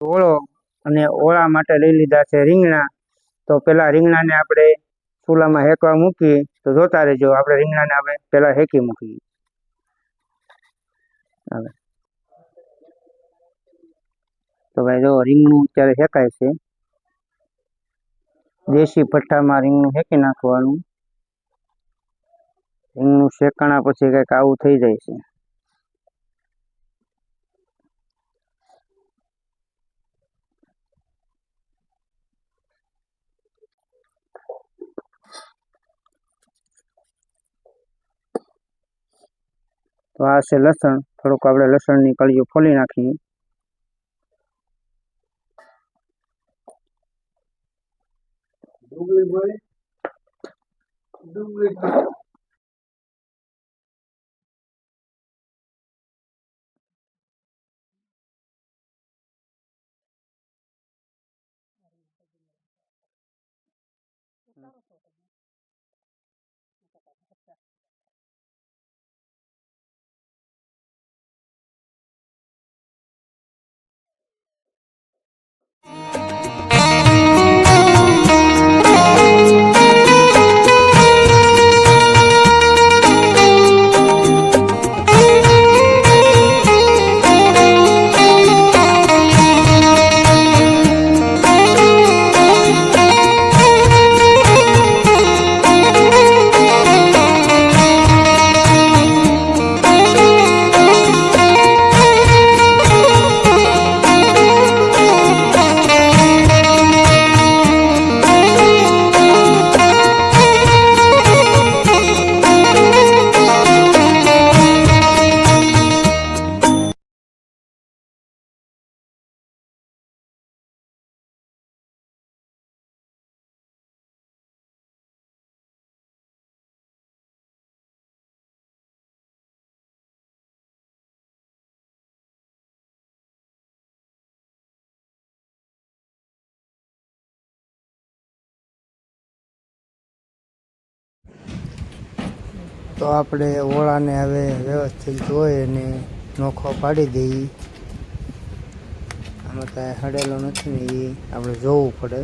ઓળો અને ઓળા માટે લઈ લીધા છે રીંગણા. તો પેલા રીંગણાને આપણે ચૂલામાં હેકવા મૂકી તો જોતા રહેજો, આપણે રીંગણાને આપણે પેલા હેકી મૂકી હવે તો ભાઈ જો રીંગણું અત્યારે હેકાય છે. દેશી ભઠ્ઠામાં રીંગણું હેકી નાખવાનું. રીંગણું શેકાણા પછી કંઈક આવું થઈ જાય છે. તો આ છે લસણ. થોડુંક આપણે લસણની કળીઓ ફોલી નાખીએ. તો આપણે ઓળાને હવે વ્યવસ્થિત ધોઈ અને નોખો પાડી દઈએ. આમાં કાંઈ હડેલો નથી ને એ આપણે જોવું પડે.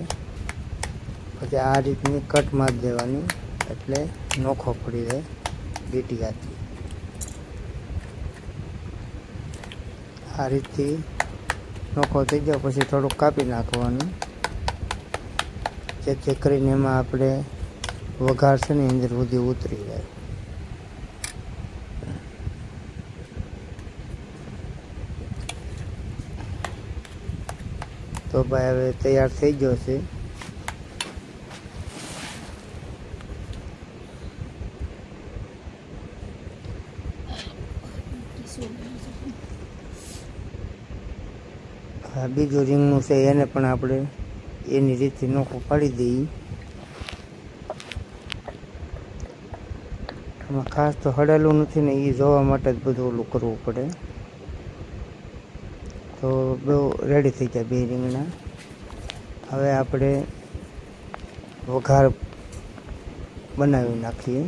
પછી આ રીતની કટ મારી દેવાની, એટલે નોખો પડી જાય ગીટીયાથી આ રીતથી નોખો થઈ જાય પછી થોડુંક કાપી નાખવાનું. જેથી કરીને એમાં આપણે વઘાર છે ને અંદર સુધી ઉતરી જાય. તો ભાઈ હવે તૈયાર થઈ ગયો છે. આ બીજું રીંગણું છે, એને પણ આપણે એની રીતે નોખો પાડી દઈએ. એમાં ખાસ તો હડેલું નથી ને એ જોવા માટે જ બધું ઓલું કરવું પડે. તો બહુ રેડી થઈ ગયા બે રીંગણા. હવે આપણે વઘાર બનાવી નાખીએ.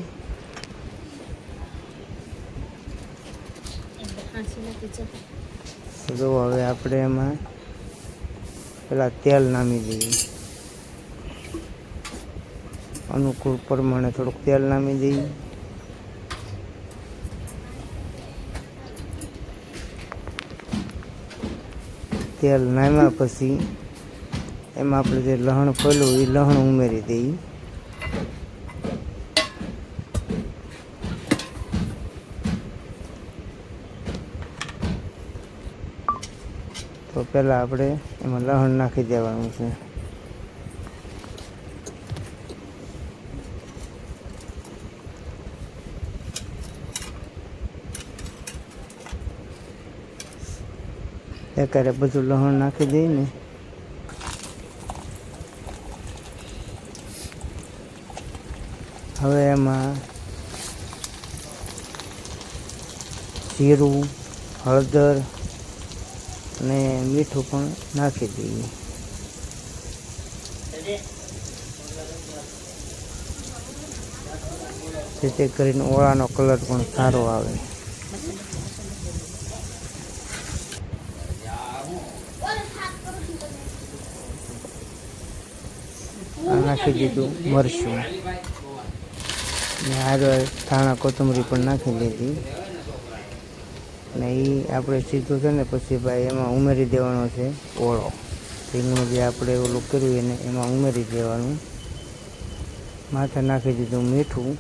તો હવે આપણે એમાં પેલા તેલ નામી દઈએ. અનુકૂળ પ્રમાણે થોડુંક તેલ નામી દઈએ. તેલ નામ્યા પછી એમાં આપણે જે લહણ ફોલ્યું એ લહણ ઉમેરી દઈએ. તો પહેલાં આપણે એમાં લહણ નાખી દેવાનું છે. એકારે બધું લહણ નાખી દઈએ ને હવે એમાં જીરું, હળદર અને મીઠું પણ નાખી દઈએ. જેથી કરીને ઓળાનો કલર પણ સારો આવે. નાખી દીધું મરચું. ને આગળ ધાણા કોથમરી પણ નાખી દીધી ને એ આપણે સીધું છે ને, પછી ભાઈ એમાં ઉમેરી દેવાનો છે ઓળો. રીંગણું જે આપણે ઓલું કર્યું એને, એમાં ઉમેરી દેવાનું. માથે નાખી દીધું મીઠું.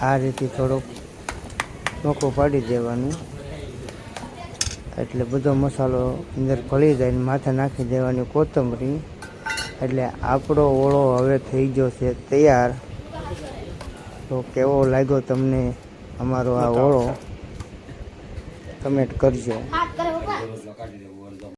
આ રીતે થોડોક મોકો પાડી દેવાનું. એટલે બધો મસાલો અંદર ભળી જાય ને માથે નાખી દેવાની કોથમરી. એટલે આપણો ઓળો હવે થઈ ગયો છે તૈયાર. તો કેવો લાગ્યો તમને અમારો આ ઓળો? કમેન્ટ કરજો. હાથ કરે પપ્પા.